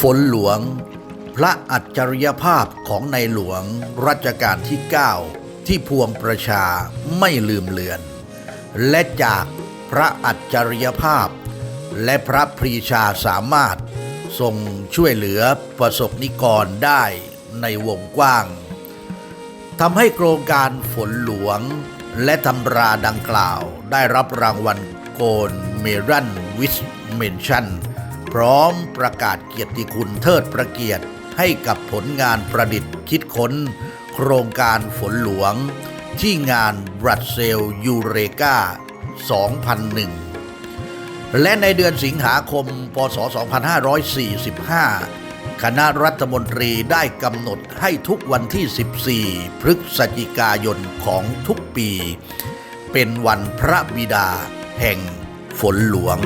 ฝนหลวง พระอัจฉริยภาพของในหลวงรัชกาลที่ 9 ที่พวงประชาไม่ลืมเลือน และจากพระอัจฉริยภาพ และพระปรีชาสามารถทรงช่วยเหลือประสบนิกรได้ในวงกว้างทำให้โครงการฝนหลวงและตำราดังกล่าวได้รับรางวัลโกลเมรันวิสเมนชั่น พร้อมประกาศเกียรติคุณเทิดพระเกียรติให้กับผลงานประดิษฐ์คิดค้น โครงการฝนหลวง ที่งานบรัสเซลยูเรกา2001 และในเดือนสิงหาคม พศ 2545คณะรัฐมนตรีได้กำหนดให้ทุกวันที่ 14 พฤศจิกายนของทุกปี เป็นวันพระบิดาแห่งฝนหลวง